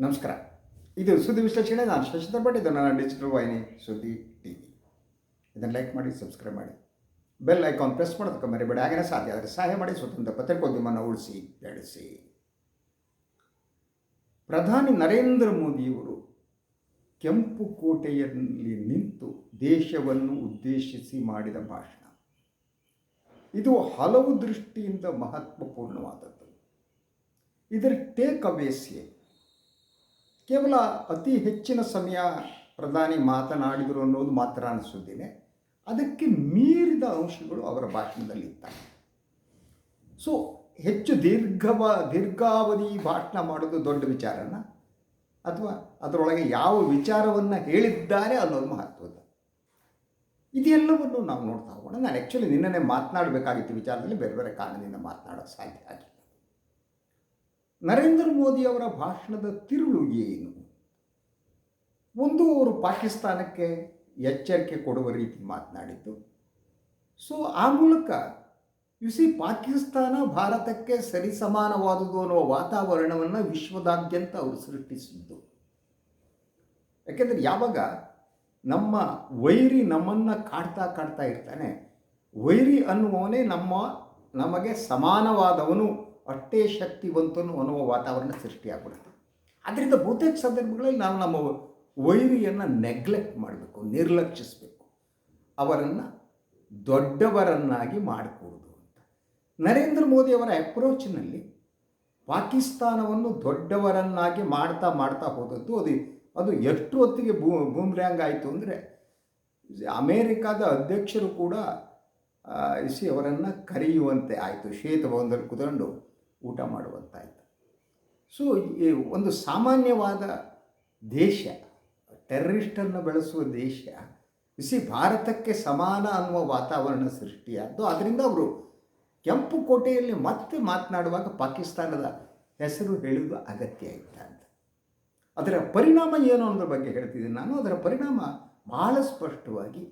ನಮಸ್ಕಾರ. ಇದು ಸುದ್ದಿ ವಿಶ್ಲೇಷಣೆ. ನಾನು ಶಶಿಧರ್ ಭಟ್, ಇದು ನನ್ನ ಡಿಜಿಟಲ್ ವಾಹಿನಿ ಸುದ್ದಿ ಟಿ ವಿ ಇದನ್ನು ಲೈಕ್ ಮಾಡಿ ಸಬ್ಸ್ಕ್ರೈಬ್ ಮಾಡಿ. ಬೆಲ್ ಐಕಾನ್ ಪ್ರೆಸ್ ಮಾಡೋದಕ್ಕೆ ಮರಿಬೇಡಿ. ಹಾಗೆಯೇ ಸಾಧ್ಯ ಆದರೆ ಸಹಾಯ ಮಾಡಿ, ಸ್ವತಂತ್ರ ಪತ್ರಿಕೋದ್ಯಮವನ್ನು ಉಳಿಸಿ, ಬೆಳೆಸಿ. ಪ್ರಧಾನಿ ನರೇಂದ್ರ ಮೋದಿಯವರು ಕೆಂಪು ಕೋಟೆಯಲ್ಲಿ ನಿಂತು ದೇಶವನ್ನು ಉದ್ದೇಶಿಸಿ ಮಾಡಿದ ಭಾಷಣ. ಇದು ಹಲವು ದೃಷ್ಟಿಯಿಂದ ಮಹತ್ವಪೂರ್ಣವಾದದ್ದು. ಇದರ ಟೇಕ್ ಅವೇಸ್ ಏನು ಕೇವಲ ಅತಿ ಹೆಚ್ಚಿನ ಸಮಯ ಪ್ರಧಾನಿ ಮಾತನಾಡಿದರು ಅನ್ನೋದು ಮಾತ್ರ ಅನಿಸುತ್ತೇನೆ ಅದಕ್ಕೆ ಮೀರಿದ ಅಂಶಗಳು ಅವರ ಭಾಷಣದಲ್ಲಿ ಇದ್ದಾವೆ. ಸೊ ಹೆಚ್ಚು ದೀರ್ಘವ, ದೀರ್ಘಾವಧಿ ಭಾಷಣ ಮಾಡೋದು ದೊಡ್ಡ ವಿಚಾರನ? ಅಥವಾ ಅದರೊಳಗೆ ಯಾವ ವಿಚಾರವನ್ನು ಹೇಳಿದ್ದಾರೆ ಅನ್ನೋದು ಮಹತ್ವದ ಇದೆಲ್ಲವನ್ನು ನಾವು ನೋಡ್ತಾ ಹೋಗೋಣ. ನಾನು ಆ್ಯಕ್ಚುಲಿ ನಿನ್ನೆ ಮಾತನಾಡಬೇಕಾಗಿತ್ತು ವಿಚಾರದಲ್ಲಿ, ಬೇರೆ ಬೇರೆ ಕಾರಣದಿಂದ ಮಾತನಾಡೋಕ್ಕೆ ಸಾಧ್ಯ ಆಗಿಲ್ಲ. ನರೇಂದ್ರ ಮೋದಿ ಅವರ ಭಾಷಣದ ತಿರುಳು ಏನು? ಒಂದು ಅವರು ಪಾಕಿಸ್ತಾನಕ್ಕೆ ಎಚ್ಚರಿಕೆ ಕೊಡುವ ರೀತಿ ಮಾತನಾಡಿದ್ದು. ಸೊ, ಆ ಮೂಲಕ ಯು ಸಿ ಪಾಕಿಸ್ತಾನ ಭಾರತಕ್ಕೆ ಸರಿಸಮಾನವಾದುದು ಅನ್ನುವ ವಾತಾವರಣವನ್ನು ವಿಶ್ವದಾದ್ಯಂತ ಅವರು ಸೃಷ್ಟಿಸಿದ್ದು. ಯಾಕೆಂದರೆ ಯಾವಾಗ ನಮ್ಮ ವೈರಿ ನಮ್ಮನ್ನು ಕಾಡ್ತಾ ಕಾಡ್ತಾ ಇರ್ತಾನೆ, ವೈರಿ ಅನ್ನುವವನೇ ನಮ್ಮ, ನಮಗೆ ಸಮಾನವಾದವನು ಅಷ್ಟೇ ಶಕ್ತಿವಂತನು ಅನ್ನುವ ವಾತಾವರಣ ಸೃಷ್ಟಿಯಾಗ್ಬಿಡುತ್ತೆ ಅದರಿಂದ ಬಹುತೇಕ ಸಂದರ್ಭಗಳಲ್ಲಿ ನಾವು ನಮ್ಮ ವೈರಿಯನ್ನು ನೆಗ್ಲೆಕ್ಟ್ ಮಾಡಬೇಕು, ನಿರ್ಲಕ್ಷಿಸಬೇಕು. ಅವರನ್ನು ದೊಡ್ಡವರನ್ನಾಗಿ ಮಾಡಕೂಡದು ಅಂತ. ನರೇಂದ್ರ ಮೋದಿಯವರ ಅಪ್ರೋಚ್ನಲ್ಲಿ ಪಾಕಿಸ್ತಾನವನ್ನು ದೊಡ್ಡವರನ್ನಾಗಿ ಮಾಡ್ತಾ ಮಾಡ್ತಾ ಹೋದದ್ದು ಅದು ಅದು ಎಷ್ಟು ಹೊತ್ತಿಗೆ ಭೂ ಬೂಮ್ರ್ಯಾಂಗ್ ಆಯಿತು ಅಂದರೆ ಅಮೇರಿಕಾದ ಅಧ್ಯಕ್ಷರು ಕೂಡ ಇಸಿ ಅವರನ್ನು ಕರೆಯುವಂತೆ ಆಯಿತು. ಶ್ವೇತಭವನದಲ್ಲಿ ಕುತ್ಕೊಂಡು ಊಟ ಮಾಡುವಂತಾಯಿತು. ಸೊ ಒಂದು ಸಾಮಾನ್ಯವಾದ ದೇಶ ಟೆರ್ರಿಸ್ಟನ್ನು ಬೆಳೆಸುವ ದೇಶ ಬಿಸಿ ಭಾರತಕ್ಕೆ ಸಮಾನ ಅನ್ನುವ ವಾತಾವರಣ ಸೃಷ್ಟಿಯಾದ್ದು. ಅದರಿಂದ ಅವರು ಕೆಂಪು ಕೋಟೆಯಲ್ಲಿ ಮತ್ತೆ ಮಾತನಾಡುವಾಗ ಪಾಕಿಸ್ತಾನದ ಹೆಸರು ಹೇಳುವುದು ಅಗತ್ಯ ಇತ್ತ ಅಂತ ಅದರ ಪರಿಣಾಮ ಏನು ಅನ್ನೋದ್ರ ಬಗ್ಗೆ ಹೇಳ್ತಿದ್ದೀನಿ ನಾನು. ಅದರ ಪರಿಣಾಮ ಬಹಳ ಸ್ಪಷ್ಟವಾಗಿ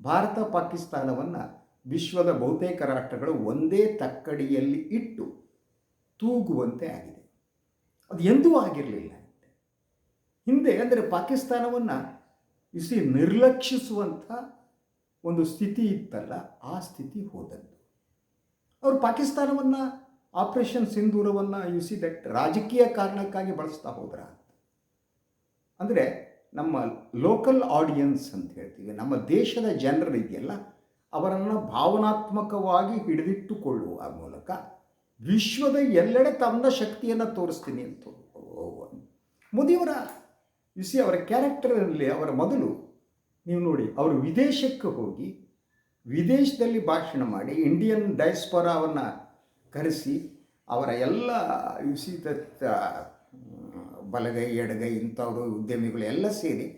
ಭಾರತ, ಪಾಕಿಸ್ತಾನವನ್ನು ವಿಶ್ವದ ಬಹುತೇಕ ರಾಷ್ಟ್ರಗಳು ಒಂದೇ ತಕ್ಕಡಿಯಲ್ಲಿ ಇಟ್ಟು ತೂಗುವಂತೆ ಆಗಿದೆ. ಅದು ಎಂದೂ ಆಗಿರಲಿಲ್ಲ ಹಿಂದೆ ಅಂದರೆ ಪಾಕಿಸ್ತಾನವನ್ನು ಇಸಿ ನಿರ್ಲಕ್ಷಿಸುವಂಥ ಒಂದು ಸ್ಥಿತಿ ಇತ್ತಲ್ಲ, ಆ ಸ್ಥಿತಿ ಹೋದದ್ದು. ಅವರು ಪಾಕಿಸ್ತಾನವನ್ನು ಆಪರೇಷನ್ ಸಿಂಧೂರವನ್ನು ಸಿ ದಟ್ ರಾಜಕೀಯ ಕಾರಣಕ್ಕಾಗಿ ಬಳಸ್ತಾ ಹೋದ್ರ ಅಂದರೆ ನಮ್ಮ ಲೋಕಲ್ ಆಡಿಯನ್ಸ್ ಅಂತ ಹೇಳ್ತೀವಿ, ನಮ್ಮ ದೇಶದ ಜನರಿದೆಯಲ್ಲ, ಅವರನ್ನು ಭಾವನಾತ್ಮಕವಾಗಿ ಹಿಡಿದಿಟ್ಟುಕೊಳ್ಳುವ ಮೂಲಕ ವಿಶ್ವದ ಎಲ್ಲೆಡೆ ತನ್ನ ಶಕ್ತಿಯನ್ನು ತೋರಿಸ್ತೀನಿ ಅಂತ. ಮೋದಿಯವರ ಸಿ ಅವರ ಕ್ಯಾರೆಕ್ಟರಲ್ಲಿ ಅವರ ಮೊದಲು, ನೀವು ನೋಡಿ, ಅವರು ವಿದೇಶಕ್ಕೆ ಹೋಗಿ, ವಿದೇಶದಲ್ಲಿ ಭಾಷಣ ಮಾಡಿ ಇಂಡಿಯನ್ ಡೈಸ್ಪೊರಾವನ್ನು ಕರೆಸಿ, ಅವರ ಎಲ್ಲ ಸಿ ಬಲಗೈ, ಎಡಗೈ ಇಂಥವರು, ಉದ್ಯಮಿಗಳು ಎಲ್ಲ ಸೇರಿ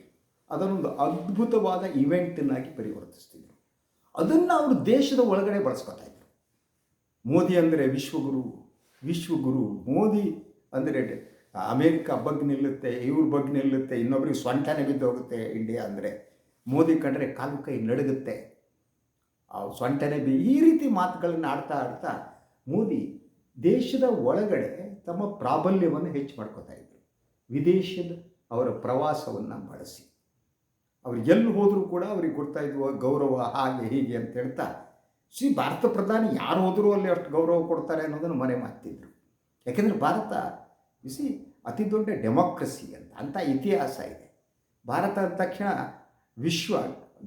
ಅದನ್ನೊಂದು ಅದ್ಭುತವಾದ ಇವೆಂಟನ್ನಾಗಿ ಪರಿವರ್ತಿಸ್ತಿದ್ರು. ಅದನ್ನು ಅವರು ದೇಶದ ಒಳಗಡೆ ಬಳಸ್ಕೊತಾ ಮೋದಿ ಅಂದರೆ ವಿಶ್ವಗುರು ವಿಶ್ವಗುರು ಮೋದಿ ಅಂದರೆ ಅಮೇರಿಕ ಬಗ್ಗೆ ನಿಲ್ಲುತ್ತೆ, ಇವ್ರ ಬಗ್ಗೆ ನಿಲ್ಲುತ್ತೆ, ಇನ್ನೊಬ್ರಿಗೆ ಸ್ವಂಟನೆ ಬಿದ್ದು ಹೋಗುತ್ತೆ ಇಂಡಿಯಾ ಅಂದರೆ. ಮೋದಿ ಕಂಡ್ರೆ ಕಾಲು ಕೈ ನಡುಗುತ್ತೆ. ಆ ಸ್ವಂಟನೆ ಬಿ, ಈ ರೀತಿ ಮಾತುಗಳನ್ನು ಆಡ್ತಾ ಆಡ್ತಾ ಮೋದಿ ದೇಶದ ಒಳಗಡೆ ತಮ್ಮ ಪ್ರಾಬಲ್ಯವನ್ನು ಹೆಚ್ಚು ಮಾಡ್ಕೋತಾ ಇದ್ದರು ವಿದೇಶದ ಅವರ ಪ್ರವಾಸವನ್ನು ಬಳಸಿ. ಅವ್ರು ಎಲ್ಲಿ ಹೋದರೂ ಕೂಡ ಅವ್ರಿಗೆ ಕೊಡ್ತಾ ಇದ್ವ, ಗೌರವ ಹಾಗೆ ಹೀಗೆ ಅಂತ ಹೇಳ್ತಾ ಸಿ ಭಾರತ ಪ್ರಧಾನಿ ಯಾರು ಹೋದರೂ ಅಲ್ಲಿ ಅಷ್ಟು ಗೌರವ ಕೊಡ್ತಾರೆ ಅನ್ನೋದನ್ನು ಮನೆ ಮಾತಿದ್ರು. ಯಾಕೆಂದರೆ ಭಾರತ ಬಿಸಿ ಅತಿ ದೊಡ್ಡ ಡೆಮೋಕ್ರಸಿ ಅಂತ ಅಂಥ ಇತಿಹಾಸ ಇದೆ. ಭಾರತ ಅಂದ ತಕ್ಷಣ ವಿಶ್ವ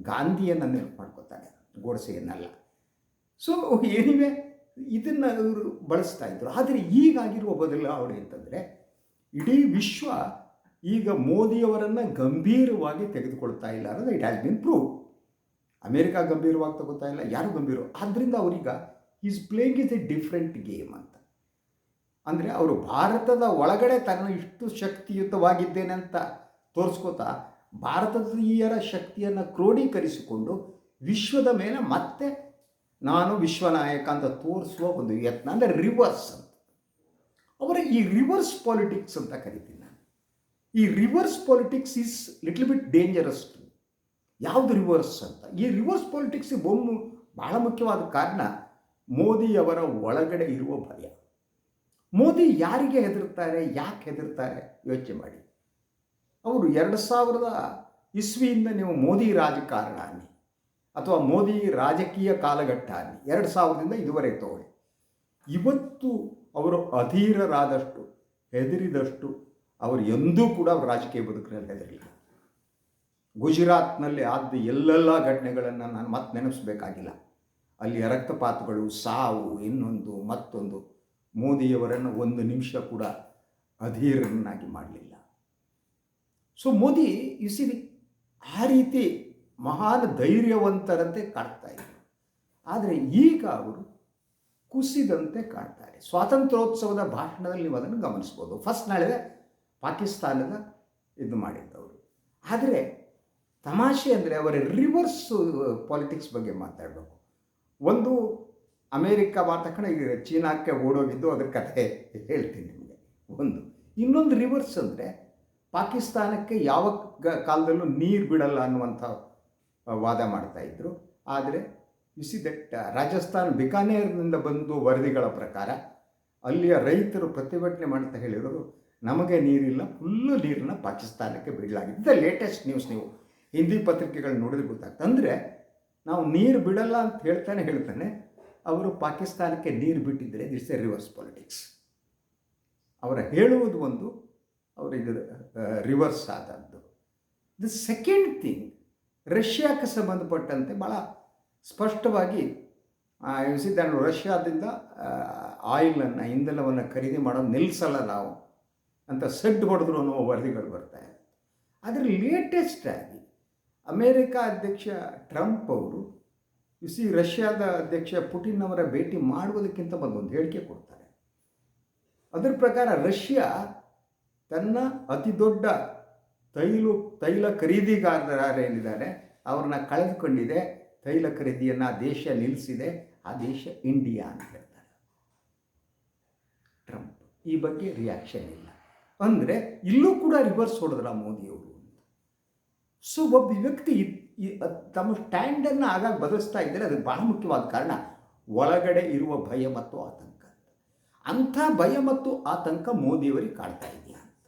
ಗಾಂಧಿಯನ್ನು ನೆನಪು ಮಾಡ್ಕೋತಾರೆ ಗೋಡ್ಸೆಯನ್ನೆಲ್ಲ. ಸೊ ಏನಿವೆ ಇದನ್ನು ಅವರು ಬಳಸ್ತಾ ಇದ್ದರು ಆದರೆ ಈಗಾಗಿರುವ ಬದಲಾವಣೆ ಅಂತಂದರೆ ಇಡೀ ವಿಶ್ವ ಈಗ ಮೋದಿಯವರನ್ನು ಗಂಭೀರವಾಗಿ ತೆಗೆದುಕೊಳ್ತಾ ಇಲ್ಲ ಅನ್ನೋದು it has been prove America ಗಂಭೀರವಾಗಿ ತಗೋತಾ ಇಲ್ಲ, ಯಾರು ಗಂಭೀರ? ಆದ್ದರಿಂದ ಅವರೀಗ is playing is a different game ಅಂತ. ಅಂದರೆ ಅವರು ಭಾರತದ ಒಳಗಡೆ ತನ್ನ ಇಷ್ಟು ಶಕ್ತಿಯುತವಾಗಿದ್ದೇನೆ ಅಂತ ತೋರಿಸ್ಕೋತಾ ಭಾರತದೀಯರ ಶಕ್ತಿಯನ್ನು ಕ್ರೋಢೀಕರಿಸಿಕೊಂಡು ವಿಶ್ವದ ಮೇಲೆ ಮತ್ತೆ ನಾನು ವಿಶ್ವನಾಯಕ ಅಂತ ತೋರಿಸುವ ಒಂದು ಯತ್ನ, ಅಂದರೆ ರಿವರ್ಸ್ ಅಂತ. ಅವರ ಈ ರಿವರ್ಸ್ ಪಾಲಿಟಿಕ್ಸ್ ಅಂತ ಕರಿತೀನಿ ನಾನು. ಈ reverse politics is little bit dangerous to ಯಾವುದು ರಿವರ್ಸ್ ಅಂತ? ಈ ರಿವರ್ಸ್ ಪಾಲಿಟಿಕ್ಸ್ ಬೊಮ್ಮು ಬಹಳ ಮುಖ್ಯವಾದ ಕಾರಣ ಮೋದಿಯವರ ಒಳಗಡೆ ಇರುವ ಭಯ. ಮೋದಿ ಯಾರಿಗೆ ಹೆದರ್ತಾರೆ, ಯಾಕೆ ಹೆದರ್ತಾರೆ ಯೋಚನೆ ಮಾಡಿ. ಅವರು ಎರಡು ಸಾವಿರದ ಇಸ್ವಿಯಿಂದ ನೀವು ಮೋದಿ ರಾಜಕಾರಣಿ ಅಥವಾ ಮೋದಿ ರಾಜಕೀಯ ಕಾಲಘಟ್ಟ ಅನ್ನಿ, ಎರಡು ಸಾವಿರದಿಂದ ಇದುವರೆಗೆ ತಗೊಳ್ಳಿ ಇವತ್ತು ಅವರು ಅಧೀರರಾದಷ್ಟು, ಹೆದರಿದಷ್ಟು, ಅವರು ಎಂದೂ ಕೂಡ ರಾಜಕೀಯ ಬದುಕಿನಲ್ಲಿ ಹೆದರಿಲ್ಲ ಗುಜರಾತ್ನಲ್ಲಿ ಆದ ಎಲ್ಲೆಲ್ಲ ಘಟನೆಗಳನ್ನು ನಾನು ಮತ್ತೆ ನೆನಪಿಸ್ಬೇಕಾಗಿಲ್ಲ. ಅಲ್ಲಿಯ ರಕ್ತಪಾತಗಳು, ಸಾವು, ಇನ್ನೊಂದು ಮತ್ತೊಂದು. ಮೋದಿಯವರನ್ನು ಒಂದು ನಿಮಿಷ ಕೂಡ ಅಧೀರನಾಗಿ ಮಾಡಲಿಲ್ಲ. ಸೊ ಮೋದಿ ಇಸಿ ಆ ರೀತಿ ಮಹಾನ್ ಧೈರ್ಯವಂತರಂತೆ ಕಾಡ್ತಾ ಇದ್ರು. ಆದರೆ ಈಗ ಅವರು ಕುಸಿದಂತೆ ಕಾಡ್ತಾರೆ ಸ್ವಾತಂತ್ರ್ಯೋತ್ಸವದ ಭಾಷಣದಲ್ಲಿ ನೀವು ಅದನ್ನು ಗಮನಿಸ್ಬೋದು. ಫಸ್ಟ್ ನಾಳೆ ಪಾಕಿಸ್ತಾನದ ಇದು ಮಾಡಿದ್ದವರು. ಆದರೆ ತಮಾಷೆ ಅಂದರೆ ಅವರ ರಿವರ್ಸ್ ಪಾಲಿಟಿಕ್ಸ್ ಬಗ್ಗೆ ಮಾತಾಡಬೇಕು. ಒಂದು ಅಮೇರಿಕ ಮಾತಾಡ ಈಗ ಚೀನಾಕ್ಕೆ ಓಡೋಗಿದ್ದು ಅದ್ರ ಕಥೆ ಹೇಳ್ತೀನಿ ನಿಮಗೆ. ಒಂದು. ಇನ್ನೊಂದು ರಿವರ್ಸ್ ಅಂದರೆ ಪಾಕಿಸ್ತಾನಕ್ಕೆ ಯಾವ ಕಾಲದಲ್ಲೂ ನೀರು ಬಿಡಲ್ಲ ಅನ್ನುವಂಥ ವಾದ ಮಾಡ್ತಾಯಿದ್ರು ಆದರೆ ಯು ಸಿ ದಟ್ ರಾಜಸ್ಥಾನ್ ಬಿಕಾನೇರ್ನಿಂದ ಬಂದು ವರದಿಗಳ ಪ್ರಕಾರ ಅಲ್ಲಿಯ ರೈತರು ಪ್ರತಿಭಟನೆ ಮಾಡ್ತಾ ಹೇಳಿರೋದು ನಮಗೆ ನೀರಿಲ್ಲ ಫುಲ್ಲು ನೀರನ್ನ ಪಾಕಿಸ್ತಾನಕ್ಕೆ ಬಿಡಲಾಗಿದೆ. ಲೇಟೆಸ್ಟ್ ನ್ಯೂಸ್ ನೀವು ಹಿಂದಿ ಪತ್ರಿಕೆಗಳನ್ನ ನೋಡಿದ್ರೆ ಗೊತ್ತಾಗ್ತದೆ. ಅಂದರೆ ನಾವು ನೀರು ಬಿಡಲ್ಲ ಅಂತ ಹೇಳ್ತಾನೆ ಹೇಳ್ತಾನೆ ಅವರು ಪಾಕಿಸ್ತಾನಕ್ಕೆ ನೀರು ಬಿಟ್ಟಿದ್ದರೆ ದಿಟ್ಸ್ ಎ ರಿವರ್ಸ್ ಪಾಲಿಟಿಕ್ಸ್ ಅವರ ಹೇಳುವುದು ಒಂದು ಅವರ ಇದು ರಿವರ್ಸ್ ಆದದ್ದು. ದ ಸೆಕೆಂಡ್ ಥಿಂಗ್ ರಷ್ಯಾಕ್ಕೆ ಸಂಬಂಧಪಟ್ಟಂತೆ ಭಾಳ ಸ್ಪಷ್ಟವಾಗಿ ನಾನು ರಷ್ಯಾದಿಂದ ಆಯಿಲನ್ನು ಇಂಧನವನ್ನು ಖರೀದಿ ಮಾಡೋದು ನಿಲ್ಲಿಸಲ್ಲ ನಾವು ಅಂತ ಸೆಡ್ ಹೊಡೆದ್ರು ಅನ್ನೋ ವರದಿಗಳು ಬರ್ತಾ ಇದೆ. ಆದರೆ ಲೇಟೆಸ್ಟ್ ಆಗಿ ಅಮೇರಿಕ ಅಧ್ಯಕ್ಷ ಟ್ರಂಪ್ ಅವರು ಸಿ ರಷ್ಯಾದ ಅಧ್ಯಕ್ಷ ಪುಟಿನ್ ಅವರ ಭೇಟಿ ಮಾಡುವುದಕ್ಕಿಂತ ಒಂದು ಹೇಳಿಕೆ ಕೊಡ್ತಾರೆ. ಅದರ ಪ್ರಕಾರ ರಷ್ಯಾ ತನ್ನ ಅತಿ ದೊಡ್ಡ ತೈಲು, ತೈಲ ಖರೀದಿಗಾರರೇನಿದ್ದಾರೆ ಅವ್ರನ್ನ ಕಳೆದುಕೊಂಡಿದೆ. ತೈಲ ಖರೀದಿಯನ್ನು ಆ ದೇಶ ನಿಲ್ಲಿಸಿದೆ. ಆ ದೇಶ ಇಂಡಿಯಾ ಅಂತ ಹೇಳ್ತಾರೆ. ಟ್ರಂಪ್ ಈ ಬಗ್ಗೆ ರಿಯಾಕ್ಷನ್ ಇಲ್ಲ. ಅಂದರೆ ಇಲ್ಲೂ ಕೂಡ ರಿವರ್ಸ್ ಹೊಡೆದ್ರ ಮೋದಿಯವರು? ಸೊ ಒಬ್ಬ ವ್ಯಕ್ತಿ ತಮ್ಮ ಸ್ಟ್ಯಾಂಡನ್ನು ಆಗಾಗ ಬದಲಿಸ್ತಾ ಇದ್ದರೆ ಅದಕ್ಕೆ ಬಹಳ ಮುಖ್ಯವಾದ ಕಾರಣ ಒಳಗಡೆ ಇರುವ ಭಯ ಮತ್ತು ಆತಂಕ. ಅಂಥ ಭಯ ಮತ್ತು ಆತಂಕ ಮೋದಿಯವರಿಗೆ ಕಾಡ್ತಾ ಇದೆಯಾ ಅಂತ.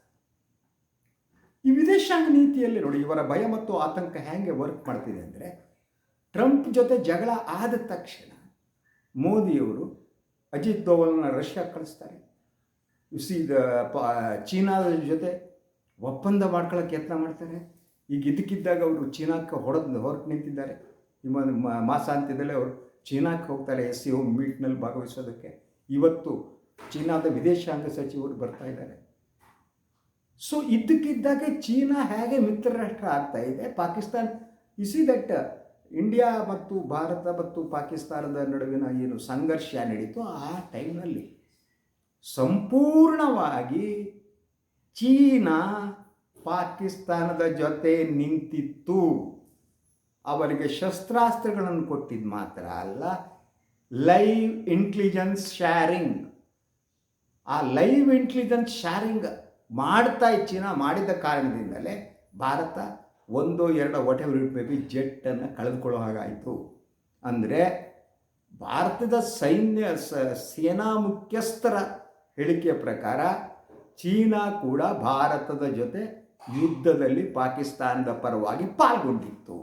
ಈ ವಿದೇಶಾಂಗ ನೀತಿಯಲ್ಲಿ ನೋಡಿ, ಇವರ ಭಯ ಮತ್ತು ಆತಂಕ ಹೇಗೆ ವರ್ಕ್ ಮಾಡ್ತಿದೆ ಅಂದರೆ, ಟ್ರಂಪ್ ಜೊತೆ ಜಗಳ ಆದ ತಕ್ಷಣ ಮೋದಿಯವರು ಅಜಿತ್ ದೋವಲ್ನ ರಷ್ಯಾ ಕಳಿಸ್ತಾರೆ. ಪ ಚೀನಾದ ಜೊತೆ ಒಪ್ಪಂದ ಮಾಡ್ಕೊಳ್ಳೋಕೆ ಯತ್ನ ಮಾಡ್ತಾರೆ. ಈಗ ಇದಕ್ಕಿದ್ದಾಗ ಅವರು ಚೀನಾಕ್ಕೆ ಹೊಡೆದು ಹೊರಟು ನಿಂತಿದ್ದಾರೆ. ನಿಮ್ಮ ಮಾಸಾಂತ್ಯದಲ್ಲೇ ಅವರು ಚೀನಾಕ್ಕೆ ಹೋಗ್ತಾರೆ ಎಸ್ ಸಿ ಹೋಮ್ ಮೀಟ್ನಲ್ಲಿ ಭಾಗವಹಿಸೋದಕ್ಕೆ. ಇವತ್ತು ಚೀನಾದ ವಿದೇಶಾಂಗ ಸಚಿವರು ಬರ್ತಾ ಇದ್ದಾರೆ. ಸೊ ಇದಕ್ಕಿದ್ದಾಗ ಚೀನಾ ಹೇಗೆ ಮಿತ್ರ ರಾಷ್ಟ್ರ ಆಗ್ತಾ ಇದೆ? ಪಾಕಿಸ್ತಾನ ಇಸಿ ದಟ್ ಇಂಡಿಯಾ ಮತ್ತು ಭಾರತ ಮತ್ತು ಪಾಕಿಸ್ತಾನದ ನಡುವಿನ ಏನು ಸಂಘರ್ಷ ನಡೀತು ಆ ಟೈಮ್ನಲ್ಲಿ ಸಂಪೂರ್ಣವಾಗಿ ಚೀನಾ ಪಾಕಿಸ್ತಾನದ ಜೊತೆ ನಿಂತಿತ್ತು. ಅವರಿಗೆ ಶಸ್ತ್ರಾಸ್ತ್ರಗಳನ್ನು ಕೊಟ್ಟಿದ್ದು ಮಾತ್ರ ಅಲ್ಲ, ಲೈವ್ ಇಂಟೆಲಿಜೆನ್ಸ್ ಶೇರಿಂಗ್ ಆ ಲೈವ್ ಇಂಟೆಲಿಜೆನ್ಸ್ ಶೇರಿಂಗ್ ಮಾಡ್ತಾ ಚೀನಾ ಮಾಡಿದ ಕಾರಣದಿಂದಲೇ ಭಾರತ ಒಂದು ಎರಡು ವಾಟ್ ಎವರ್ ಇಟ್ ಜೆಟ್ಟನ್ನು ಕಳೆದುಕೊಳ್ಳೋ ಹಾಗಾಯಿತು. ಅಂದರೆ ಭಾರತದ ಸೈನ್ಯ, ಸ, ಸೇನಾ ಮುಖ್ಯಸ್ಥರ ಹೇಳಿಕೆಯ ಪ್ರಕಾರ ಚೀನಾ ಕೂಡ ಭಾರತದ ಜೊತೆ ಯುದ್ಧದಲ್ಲಿ ಪಾಕಿಸ್ತಾನದ ಪರವಾಗಿ ಪಾಲ್ಗೊಂಡಿತ್ತು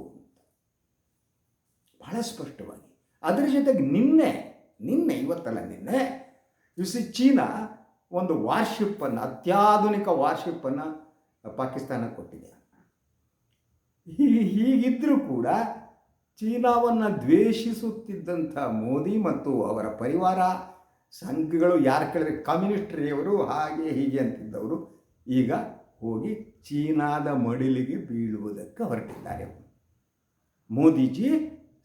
ಬಹಳ ಸ್ಪಷ್ಟವಾಗಿ. ಅದರ ಜೊತೆಗೆ ನಿನ್ನೆ ನಿನ್ನೆ, ಇವತ್ತಲ್ಲ ನಿನ್ನೆ ಸಿ ಚೀನಾ ಒಂದು ವಾರ್ಶಿಪ್ಪನ್ನು ಅತ್ಯಾಧುನಿಕ ವಾರ್ಶಿಪ್ಪನ್ನು ಪಾಕಿಸ್ತಾನ ಕೊಟ್ಟಿದೆ. ಹೀಗಿದ್ದರೂ ಕೂಡ ಚೀನಾವನ್ನು ದ್ವೇಷಿಸುತ್ತಿದ್ದಂಥ ಮೋದಿ ಮತ್ತು ಅವರ ಪರಿವಾರ, ಸಂಘಗಳು ಯಾರು ಕೇಳಿದ್ರೆ ಕಮ್ಯುನಿಸ್ಟ್ರಿಯವರು ಹಾಗೆ ಹೀಗೆ ಅಂತಿದ್ದವರು, ಈಗ ಹೋಗಿ ಚೀನಾದ ಮಡಿಲಿಗೆ ಬೀಳುವುದಕ್ಕೆ ಹೊರಟಿದ್ದಾರೆ. ಮೋದಿಜಿ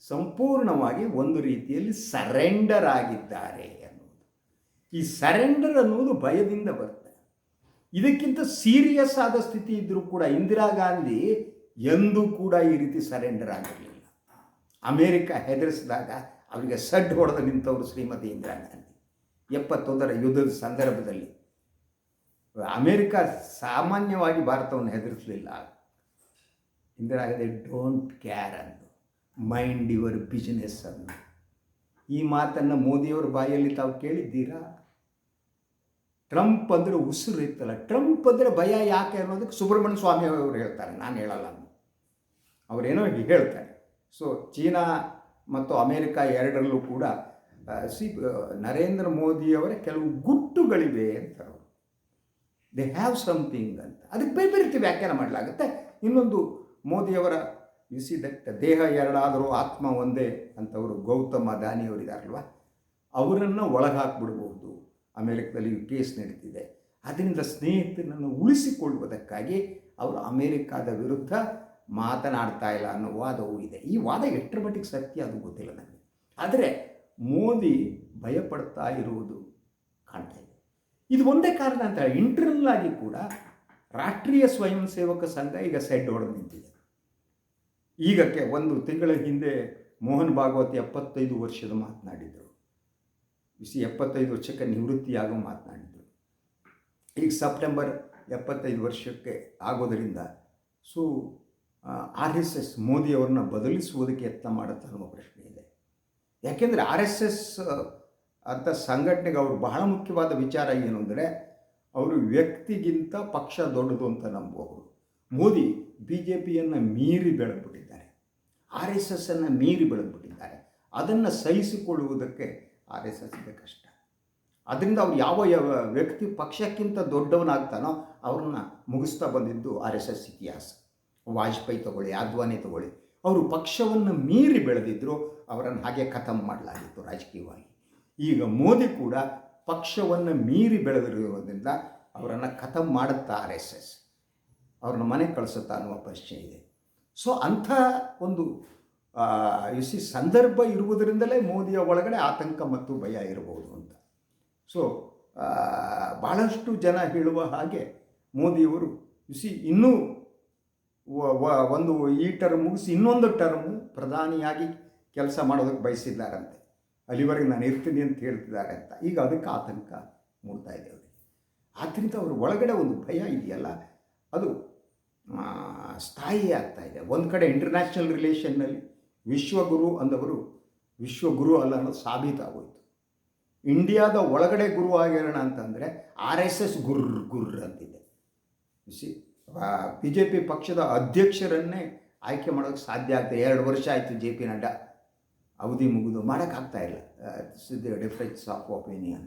ಸಂಪೂರ್ಣವಾಗಿ ಒಂದು ರೀತಿಯಲ್ಲಿ ಸರೆಂಡರ್ ಆಗಿದ್ದಾರೆ ಅನ್ನೋದು ಈ ಸರೆಂಡರ್ ಅನ್ನೋದು ಭಯದಿಂದ ಬರುತ್ತೆ. ಇದಕ್ಕಿಂತ ಸೀರಿಯಸ್ ಆದ ಸ್ಥಿತಿ ಇದ್ದರೂ ಕೂಡ ಇಂದಿರಾ ಗಾಂಧಿ ಎಂದೂ ಕೂಡ ಈ ರೀತಿ ಸರೆಂಡರ್ ಆಗಿರಲಿಲ್ಲ. ಅಮೇರಿಕ ಹೆದರಿಸಿದಾಗ ಅವರಿಗೆ ಸಡ್ ಹೊಡೆದು ನಿಂತವರು ಶ್ರೀಮತಿ ಇಂದಿರಾ ಗಾಂಧಿ. ಎಪ್ಪತ್ತೊಂದರ ಯುದ್ಧದ ಸಂದರ್ಭದಲ್ಲಿ ಅಮೇರಿಕ ಸಾಮಾನ್ಯವಾಗಿ ಭಾರತವನ್ನು ಹೆದರಿಸಲಿಲ್ಲ. ಇಂದಿರಾ ಡೋಂಟ್ ಕೇರ್ ಅಂದು. ಮೈಂಡ್ ಯುವರ್ ಬಿಸ್ನೆಸ್ ಅನ್ನು ಈ ಮಾತನ್ನು ಮೋದಿಯವರ ಬಾಯಲ್ಲಿ ತಾವು ಕೇಳಿದ್ದೀರಾ? ಟ್ರಂಪ್ ಅಂದರೆ ಉಸಿರು ಇತ್ತಲ್ಲ. ಟ್ರಂಪ್ ಅಂದರೆ ಭಯ ಯಾಕೆ ಅನ್ನೋದಕ್ಕೆ ಸುಬ್ರಹ್ಮಣ್ಯ ಸ್ವಾಮಿ ಅವರು ಹೇಳ್ತಾರೆ. ನಾನು ಹೇಳಲ್ಲ ಅವರೇನೋ ಹೇಳ್ತಾರೆ. ಸೊ ಚೀನಾ ಮತ್ತು ಅಮೇರಿಕ ಎರಡರಲ್ಲೂ ಕೂಡ ಸಿ ನರೇಂದ್ರ ಮೋದಿಯವರ ಕೆಲವು ಗುಟ್ಟುಗಳಿವೆ ಅಂತ ದೇ ಹ್ಯಾವ್ ಸಮಥಿಂಗ್ ಅಂತ. ಅದಕ್ಕೆ ಬೇರೆ ಬೇರೆ ರೀತಿ ವ್ಯಾಖ್ಯಾನ ಮಾಡಲಾಗುತ್ತೆ. ಇನ್ನೊಂದು ಮೋದಿಯವರ ದಟ್ ದೇಹ ಎರಡಾದರೂ ಆತ್ಮ ಒಂದೇ ಅಂತವರು ಗೌತಮ ದಾನಿಯವರಿದಾರಲ್ವ? ಅವರನ್ನು ಒಳಗಾಕ್ಬಿಡ್ಬೋದು ಅಮೇರಿಕದಲ್ಲಿ ಕೇಸ್ ನಡೀತಿದೆ. ಅದರಿಂದ ಸ್ನೇಹಿತರನ್ನು ಉಳಿಸಿಕೊಳ್ಳುವುದಕ್ಕಾಗಿ ಅವರು ಅಮೇರಿಕಾದ ವಿರುದ್ಧ ಮಾತನಾಡ್ತಾ ಇಲ್ಲ ಅನ್ನೋ ವಾದವೂ ಇದೆ. ಈ ವಾದ ಎಷ್ಟರ ಮಟ್ಟಿಗೆ ಸತ್ಯ ಅದು ಗೊತ್ತಿಲ್ಲ ನನಗೆ. ಆದರೆ ಮೋದಿ ಭಯಪಡ್ತಾ ಇರುವುದು ಕಾಣ್ತಾ ಇದು ಒಂದೇ ಕಾರಣ ಅಂತ ಹೇಳಿ ಇಂಟರ್ನಲ್ ಆಗಿ ಕೂಡ ರಾಷ್ಟ್ರೀಯ ಸ್ವಯಂ ಸೇವಕ ಸಂಘ ಈಗ ಸೆಡ್ ಹೊಡೆದು ನಿಂತಿದೆ. ಈಗಕ್ಕೆ ಒಂದು ತಿಂಗಳ ಹಿಂದೆ ಮೋಹನ್ ಭಾಗವತ್ ಎಪ್ಪತ್ತೈದು ವರ್ಷದ ಮಾತನಾಡಿದರು. ಬಿಸಿ ಎಪ್ಪತ್ತೈದು ವರ್ಷಕ್ಕೆ ನಿವೃತ್ತಿಯಾಗೋ ಮಾತನಾಡಿದರು. ಈಗ ಸೆಪ್ಟೆಂಬರ್ ಎಪ್ಪತ್ತೈದು ವರ್ಷಕ್ಕೆ ಆಗೋದರಿಂದ ಸೊ ಆರ್ ಎಸ್ ಎಸ್ ಮೋದಿಯವ್ರನ್ನ ಬದಲಿಸುವುದಕ್ಕೆ ಯತ್ನ ಮಾಡುತ್ತೆ ಅನ್ನುವ ಪ್ರಶ್ನೆ ಇದೆ. ಯಾಕೆಂದರೆ ಆರ್ ಎಸ್ ಎಸ್ ಅಂತ ಸಂಘಟನೆಗೆ ಅವರು ಬಹಳ ಮುಖ್ಯವಾದ ವಿಚಾರ ಏನು ಅಂದರೆ, ಅವರು ವ್ಯಕ್ತಿಗಿಂತ ಪಕ್ಷ ದೊಡ್ಡದು ಅಂತ ನಂಬುವವರು. ಮೋದಿ ಬಿ ಜೆ ಪಿಯನ್ನು ಮೀರಿ ಬೆಳೆದ್ಬಿಟ್ಟಿದ್ದಾರೆ. ಆರ್ ಎಸ್ ಎಸ್ಸನ್ನು ಮೀರಿ ಬೆಳೆದ್ಬಿಟ್ಟಿದ್ದಾರೆ. ಅದನ್ನು ಸಹಿಸಿಕೊಳ್ಳುವುದಕ್ಕೆ ಆರ್ ಎಸ್ ಎಸ್ಗೆ ಕಷ್ಟ. ಅದರಿಂದ ಅವ್ರು ಯಾವ ಯಾವ ವ್ಯಕ್ತಿ ಪಕ್ಷಕ್ಕಿಂತ ದೊಡ್ಡವನಾಗ್ತಾನೋ ಅವ್ರನ್ನ ಮುಗಿಸ್ತಾ ಬಂದಿದ್ದು ಆರ್ ಎಸ್ ಎಸ್ ಇತಿಹಾಸ. ವಾಜಪೇಯಿ ತಗೊಳ್ಳಿ ಅದ್ವಾನಿ ತಗೊಳ್ಳಿ. ಅವರು ಪಕ್ಷವನ್ನು ಮೀರಿ ಬೆಳೆದಿದ್ದರು ಅವರನ್ನು ಹಾಗೆ ಖತಮ್ ಮಾಡಲಾಗಿತ್ತು ರಾಜಕೀಯವಾಗಿ. ಈಗ ಮೋದಿ ಕೂಡ ಪಕ್ಷವನ್ನು ಮೀರಿ ಬೆಳೆದಿರುವುದರಿಂದ ಅವರನ್ನು ಖತಮ್ ಮಾಡುತ್ತಾ ಆರ್ ಎಸ್ ಎಸ್. ಅವ್ರನ್ನ ಮನೆ ಕಳಿಸುತ್ತಾ ಅನ್ನುವ ಪ್ರಶ್ನೆ ಇದೆ. ಸೊ ಅಂಥ ಒಂದು ಸಿ ಸಂದರ್ಭ ಇರುವುದರಿಂದಲೇ ಮೋದಿಯ ಒಳಗಡೆ ಆತಂಕ ಮತ್ತು ಭಯ ಇರಬಹುದು ಅಂತ. ಸೊ ಭಾಳಷ್ಟು ಜನ ಹೇಳುವ ಹಾಗೆ ಮೋದಿಯವರು ಸಿ ಇನ್ನೂ ಒಂದು ಈ ಟರ್ಮ್ ಮುಗಿಸಿ ಇನ್ನೊಂದು ಟರ್ಮು ಪ್ರಧಾನಿಯಾಗಿ ಕೆಲಸ ಮಾಡೋದಕ್ಕೆ ಬಯಸಿದ್ದಾರಂತೆ. ಅಲ್ಲಿವರೆಗೆ ನಾನು ಇರ್ತೀನಿ ಅಂತ ಹೇಳ್ತಿದ್ದಾರೆ ಅಂತ. ಈಗ ಅದಕ್ಕೆ ಆತಂಕ ಮೂಡ್ತಾ ಇದೆ ಅವರಿಗೆ. ಆದ್ದರಿಂದ ಅವ್ರ ಒಳಗಡೆ ಒಂದು ಭಯ ಇದೆಯಲ್ಲ, ಅದು ಸ್ಥಾಯಿ ಆಗ್ತಾ ಇದೆ. ಒಂದು ಕಡೆ ಇಂಟರ್ನ್ಯಾಷನಲ್ ರಿಲೇಷನ್ನಲ್ಲಿ ವಿಶ್ವಗುರು ಅಂದವರು, ವಿಶ್ವಗುರು ಅಲ್ಲ ಅನ್ನೋದು ಸಾಬೀತಾಗೋಯ್ತು ಇಂಡಿಯಾದ ಒಳಗಡೆ ಗುರು ಆಗಿರೋಣ ಅಂತಂದರೆ ಆರ್ ಎಸ್ ಎಸ್ ಗುರ್ ಗುರ್ ಅಂತಿದೆ. ಸಿ ಬಿ ಜೆ ಪಿ ಪಕ್ಷದ ಅಧ್ಯಕ್ಷರನ್ನೇ ಆಯ್ಕೆ ಮಾಡೋಕ್ಕೆ ಸಾಧ್ಯ ಆಗ್ತದೆ ಎರಡು ವರ್ಷ ಆಯಿತು ಜೆ ಪಿ ನಡ್ಡಾ. ಅವಧಿ ಮುಗಿದು ಮಾಡೋಕ್ಕಾಗ್ತಾ ಇಲ್ಲ. This is the difference of opinion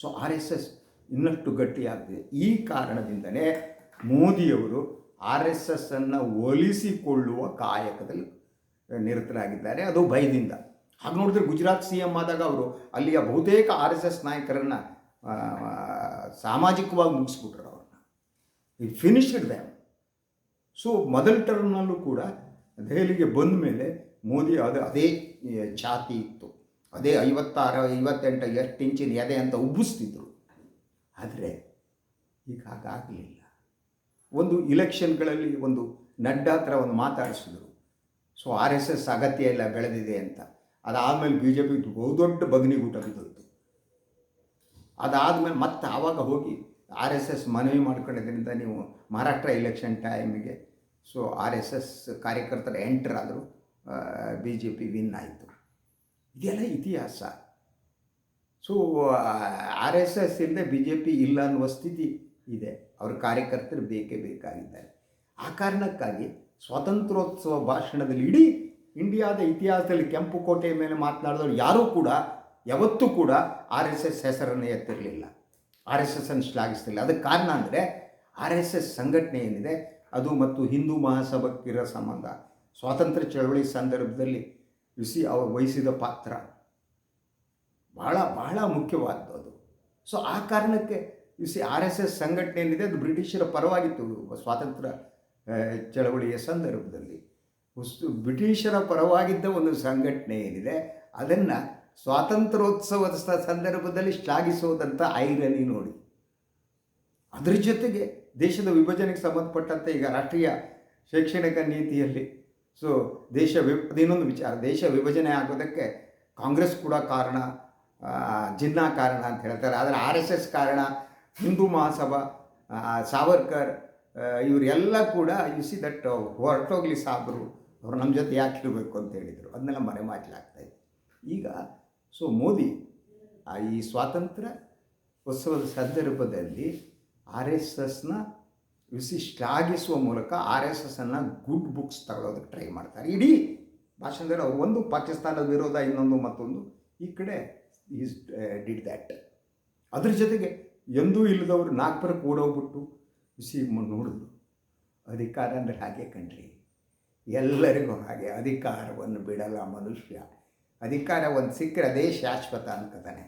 so R S S ಇನ್ನಷ್ಟು ಗಟ್ಟಿಯಾಗ್ತಿದೆ ಈ ಕಾರಣದಿಂದಲೇ ಮೋದಿಯವರು ಆರ್ ಎಸ್ ಎಸ್ಸನ್ನು ಒಲಿಸಿಕೊಳ್ಳುವ ಕಾಯಕದಲ್ಲಿ ನಿರತರಾಗಿದ್ದಾರೆ. ಅದು ಭಯದಿಂದ. ಹಾಗೆ ನೋಡಿದ್ರೆ ಗುಜರಾತ್ ಸಿ ಎಂ ಆದಾಗ ಅವರು ಅಲ್ಲಿಯ ಬಹುತೇಕ ಆರ್ ಎಸ್ ಎಸ್ ನಾಯಕರನ್ನು ಸಾಮಾಜಿಕವಾಗಿ ಮುಗಿಸ್ಬಿಟ್ರು ಅವ್ರನ್ನ. ಈ ಫಿನಿಶ್ಡ್ ದ್ಯಾಮ್ ಸೊ ಮೊದಲ ಟರ್ಮ್ನಲ್ಲೂ ಕೂಡ ದೆಹಲಿಗೆ ಬಂದ ಮೇಲೆ ಮೋದಿ ಅದು ಅದೇ ಛಾತಿ ಇತ್ತು. ಅದೇ ಐವತ್ತಾರು, ಐವತ್ತೆಂಟು ಎಷ್ಟು ಇಂಚಿನ ಎದೆ ಅಂತ ಉಬ್ಬಿಸ್ತಿದ್ರು. ಆದರೆ ಈಗ ಹಾಗಾಗಲಿಲ್ಲ. ಒಂದು ಇಲೆಕ್ಷನ್ಗಳಲ್ಲಿ ಒಂದು ನಡ್ಡಾ ಹತ್ರ ಒಂದು ಮಾತಾಡಿಸಿದ್ರು. ಸೊ ಆರ್ ಎಸ್ ಎಸ್ ಅಗತ್ಯ ಎಲ್ಲ ಬೆಳೆದಿದೆ ಅಂತ. ಅದಾದಮೇಲೆ ಬಿ ಜೆ ಪಿ ಬಹುದೊಡ್ಡ ಬಗ್ನಿ ಊಟ ಬಿದ್ದು ಅದಾದಮೇಲೆ ಮತ್ತೆ ಆವಾಗ ಹೋಗಿ ಆರ್ ಎಸ್ ಎಸ್ ಮನವಿ ಮಾಡ್ಕೊಂಡಿದ್ದರಿಂದ ನೀವು ಮಹಾರಾಷ್ಟ್ರ ಇಲೆಕ್ಷನ್ ಟೈಮಿಗೆ ಸೊ ಆರ್ ಎಸ್ ಎಸ್ ಕಾರ್ಯಕರ್ತರ ಎಂಟರ್ ಆದರು ಬಿ ಜೆ ಪಿ ವಿನ್ ಆಯಿತು. ಇದೆಲ್ಲ ಇತಿಹಾಸ. ಸೊ ಆರ್ ಎಸ್ ಎಸ್ ಇಲ್ಲದೆ ಬಿ ಜೆ ಪಿ ಇಲ್ಲ ಅನ್ನುವ ಸ್ಥಿತಿ ಇದೆ. ಅವ್ರ ಕಾರ್ಯಕರ್ತರು ಬೇಕೇ ಬೇಕಾಗಿದ್ದಾರೆ. ಆ ಕಾರಣಕ್ಕಾಗಿ ಸ್ವಾತಂತ್ರ್ಯೋತ್ಸವ ಭಾಷಣದಲ್ಲಿ ಇಡೀ ಇಂಡಿಯಾದ ಇತಿಹಾಸದಲ್ಲಿ ಕೆಂಪು ಕೋಟೆಯ ಮೇಲೆ ಮಾತನಾಡಿದವರು ಯಾರೂ ಕೂಡ, ಯಾವತ್ತೂ ಕೂಡ ಆರ್ ಎಸ್ ಎಸ್ ಹೆಸರನ್ನು ಎತ್ತಿರಲಿಲ್ಲ. ಆರ್ ಎಸ್ ಎಸ್ ಅನ್ನು ಶ್ಲಾಘಿಸ್ತಿಲ್ಲ ಅದಕ್ಕೆ ಕಾರಣ ಅಂದರೆ ಆರ್ ಎಸ್ ಎಸ್ ಸಂಘಟನೆ ಏನಿದೆ, ಅದು ಮತ್ತು ಹಿಂದೂ ಮಹಾಸಭಕ್ತಿರ ಸಂಬಂಧ. ಸ್ವಾತಂತ್ರ್ಯ ಚಳವಳಿ ಸಂದರ್ಭದಲ್ಲಿ ಸಿ ಅವರು ವಹಿಸಿದ ಪಾತ್ರ ಬಹಳ ಬಹಳ ಮುಖ್ಯವಾದ್ದು ಅದು. ಸೊ ಆ ಕಾರಣಕ್ಕೆ ಸಿ ಆರ್ ಎಸ್ ಎಸ್ ಸಂಘಟನೆ ಏನಿದೆ ಅದು ಬ್ರಿಟಿಷರ ಪರವಾಗಿತ್ತು ಸ್ವಾತಂತ್ರ್ಯ ಚಳವಳಿಯ ಸಂದರ್ಭದಲ್ಲಿ. ಬ್ರಿಟಿಷರ ಪರವಾಗಿದ್ದ ಒಂದು ಸಂಘಟನೆ ಏನಿದೆ, ಅದನ್ನು ಸ್ವಾತಂತ್ರ್ಯೋತ್ಸವದ ಸಂದರ್ಭದಲ್ಲಿ ಶ್ಲಾಘಿಸುವುದಂಥ ಐರನಿ ನೋಡಿ. ಅದರ ಜೊತೆಗೆ ದೇಶದ ವಿಭಜನೆಗೆ ಸಂಬಂಧಪಟ್ಟಂತೆ ಈಗ ರಾಷ್ಟ್ರೀಯ ಶೈಕ್ಷಣಿಕ ನೀತಿಯಲ್ಲಿ ಸೊ ದೇಶ ವಿ ಇನ್ನೊಂದು ವಿಚಾರ ದೇಶ ವಿಭಜನೆ ಆಗೋದಕ್ಕೆ ಕಾಂಗ್ರೆಸ್ ಕೂಡ ಕಾರಣ ಜಿನ್ನಾ ಕಾರಣ ಅಂತ ಹೇಳ್ತಾರೆ. ಆದರೆ ಆರ್ ಎಸ್ ಎಸ್ ಕಾರಣ, ಹಿಂದೂ ಮಹಾಸಭಾ ಸಾವರ್ಕರ್ ಇವರೆಲ್ಲ ಕೂಡ ಯು ಸಿ ದಟ್ ಹೊರಟೋಗ್ಲಿ ಸಾಬ್ರು, ಅವರು ನಮ್ಮ ಜೊತೆ ಯಾಕೆ ಇರಬೇಕು ಅಂತ ಹೇಳಿದರು. ಅದನ್ನೆಲ್ಲ ಮರೆಮಾಚಲಾಗ್ತಾ ಇತ್ತು. ಈಗ ಸೊ ಮೋದಿ ಈ ಸ್ವಾತಂತ್ರ್ಯ ಉತ್ಸವದ ಸಂದರ್ಭದಲ್ಲಿ ಆರ್ ಎಸ್ ಎಸ್ನ ವಿಶಿಷ್ಟಾಗಿಸುವ ಮೂಲಕ ಆರ್ ಎಸ್ ಎಸ್ಸನ್ನು ಗುಡ್ ಬುಕ್ಸ್ ತಗೊಳ್ಳೋದಕ್ಕೆ ಟ್ರೈ ಮಾಡ್ತಾರೆ. ಇಡೀ ಭಾಷಣದಲ್ಲಿ ಅವರು ಒಂದು ಪಾಕಿಸ್ತಾನದ ವಿರೋಧ, ಇನ್ನೊಂದು ಮತ್ತೊಂದು. ಈ ಕಡೆ ಈಸ್ ಡಿಡ್ ದ್ಯಾಟ್ ಅದ್ರ ಜೊತೆಗೆ ಎಂದೂ ಇಲ್ಲದವರು ನಾಲ್ಕರ ಓಡೋಗ್ಬಿಟ್ಟು ಬಿಸಿ ನೋಡಿದ್ರು. ಅಧಿಕಾರ ಅಂದರೆ ಹಾಗೆ ಕಣ್ರಿ. ಎಲ್ಲರಿಗೂ ಹಾಗೆ ಅಧಿಕಾರವನ್ನು ಬಿಡಲ್ಲ ಮನುಷ್ಯ. ಅಧಿಕಾರ ಒಂದು ಸಿಕ್ಕರೆ ಅದೇ ಶಾಶ್ವತ ಅನ್ಕೋತಾನೆ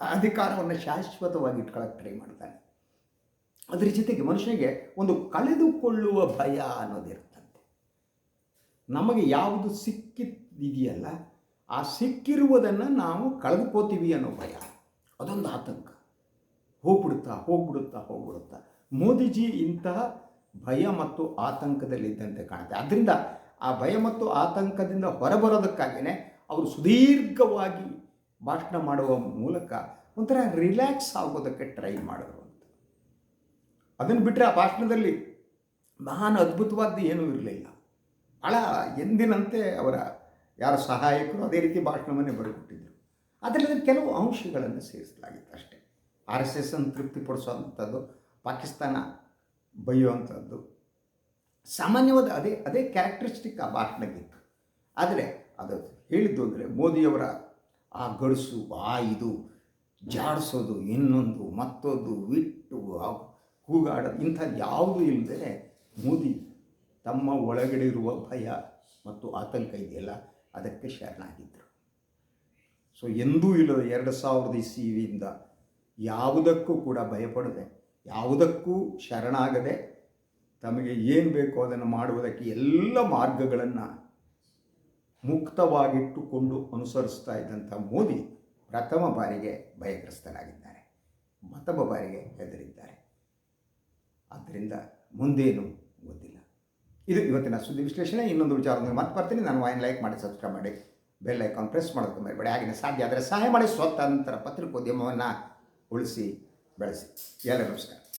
ಆ ಅಧಿಕಾರವನ್ನು ಶಾಶ್ವತವಾಗಿ ಇಟ್ಕೊಳ್ಳೋಕೆ ಟ್ರೈ ಮಾಡ್ತಾನೆ. ಅದ್ರ ಜೊತೆಗೆ ಮನುಷ್ಯನಿಗೆ ಒಂದು ಕಳೆದುಕೊಳ್ಳುವ ಭಯ ಅನ್ನೋದಿರುತ್ತಂತೆ ನಮಗೆ ಯಾವುದು ಸಿಕ್ಕಿದೆಯಲ್ಲ ಆ ಸಿಕ್ಕಿರುವುದನ್ನು ನಾವು ಕಳೆದುಕೋತೀವಿ ಅನ್ನೋ ಭಯ. ಅದೊಂದು ಆತಂಕ. ಹೋಗ್ಬಿಡುತ್ತಾ ಹೋಗ್ಬಿಡುತ್ತಾ ಹೋಗ್ಬಿಡುತ್ತಾ. ಮೋದಿಜಿ ಇಂತಹ ಭಯ ಮತ್ತು ಆತಂಕದಲ್ಲಿದ್ದಂತೆ ಕಾಣುತ್ತೆ. ಆದ್ದರಿಂದ ಆ ಭಯ ಮತ್ತು ಆತಂಕದಿಂದ ಹೊರಬರೋದಕ್ಕಾಗಿಯೇ ಅವರು ಸುದೀರ್ಘವಾಗಿ ಭಾಷಣ ಮಾಡುವ ಮೂಲಕ ಒಂಥರ ರಿಲ್ಯಾಕ್ಸ್ ಆಗೋದಕ್ಕೆ ಟ್ರೈ ಮಾಡಿದ್ರು. ಅದನ್ನು ಬಿಟ್ಟರೆ ಆ ಭಾಷಣದಲ್ಲಿ ಮಹಾನ್ ಅದ್ಭುತವಾದ್ದು ಏನೂ ಇರಲಿಲ್ಲ. ಭಾಳ ಎಂದಿನಂತೆ ಅವರ ಯಾರ ಸಹಾಯಕರು ಅದೇ ರೀತಿ ಭಾಷಣವನ್ನೇ ಬರೆದುಕೊಟ್ಟಿದ್ದರು ಅದರಲ್ಲಿ ಕೆಲವು ಅಂಶಗಳನ್ನು ಸೇರಿಸಲಾಗಿತ್ತು ಅಷ್ಟೇ. ಆರ್ ಎಸ್ ಎಸ್ ಅನ್ನು ತೃಪ್ತಿಪಡಿಸುವಂಥದ್ದು ಪಾಕಿಸ್ತಾನ ಬೈಯುವಂಥದ್ದು ಸಾಮಾನ್ಯವಾದ ಅದೇ ಅದೇ ಕ್ಯಾರೆಕ್ಟರಿಸ್ಟಿಕ್ ಆ ಭಾಷಣಕ್ಕಿತ್ತು ಆದರೆ ಅದು ಹೇಳಿದ್ದು ಅಂದರೆ ಮೋದಿಯವರ ಆ ಗಡಸು, ಆ ಇದು, ಜಾಡಿಸೋದು ಇನ್ನೊಂದು, ಮತ್ತೊಂದು ವಿಟ್ಟು ಕೂಗಾಡೋದು, ಇಂಥ ಯಾವುದೂ ಇಲ್ಲದೆ ಮೋದಿ, ತಮ್ಮ ಒಳಗಡೆ ಇರುವ ಭಯ ಮತ್ತು ಆತಂಕ ಇದೆಯಲ್ಲ, ಅದಕ್ಕೆ ಶರಣಾಗಿದ್ದರು ಸೊ ಎಂದೂ ಇಲ್ಲದ ಎರಡು ಸಾವಿರದ ಇಸ್ವಿಯಿಂದ ಯಾವುದಕ್ಕೂ ಕೂಡ ಭಯಪಡದೆ, ಯಾವುದಕ್ಕೂ ಶರಣಾಗದೆ, ತಮಗೆ ಏನು ಬೇಕೋ ಅದನ್ನು ಮಾಡುವುದಕ್ಕೆ ಎಲ್ಲ ಮಾರ್ಗಗಳನ್ನು ಮುಕ್ತವಾಗಿಟ್ಟುಕೊಂಡು ಅನುಸರಿಸ್ತಾ ಇದ್ದಂಥ ಮೋದಿ ಪ್ರಥಮ ಬಾರಿಗೆ ಭಯಗ್ರಸ್ತರಾಗಿದ್ದಾರೆ ಮತ್ತೊಬ್ಬ ಬಾರಿಗೆ ಹೆದರಿದ್ದಾರೆ. ಆದ್ದರಿಂದ ಮುಂದೇನು ಗೊತ್ತಿಲ್ಲ. ಇದು ಇವತ್ತಿನ ಸುದ್ದಿ ವಿಶ್ಲೇಷಣೆ. ಇನ್ನೊಂದು ವಿಚಾರದೊಂದಿಗೆ ಮತ್ತೆ ಬರ್ತೀನಿ. ನಾನು ವಾಯಿನ್ ಲೈಕ್ ಮಾಡಿ, ಸಬ್ಸ್ಕ್ರೈಬ್ ಮಾಡಿ, ಬೆಲ್ ಐಕಾನ್ ಪ್ರೆಸ್ ಮಾಡೋದಕ್ಕೆ ಮರಿಬೇಡಿ. ಆಗಿನ ಸಾಧ್ಯ ಆದರೆ ಸಹಾಯ ಮಾಡಿ. ಸ್ವತಂತ್ರ ಪತ್ರಿಕೋದ್ಯಮವನ್ನು ಉಳಿಸಿ, ಬೆಳೆಸಿ. ಎಲ್ಲ ನಮಸ್ಕಾರ.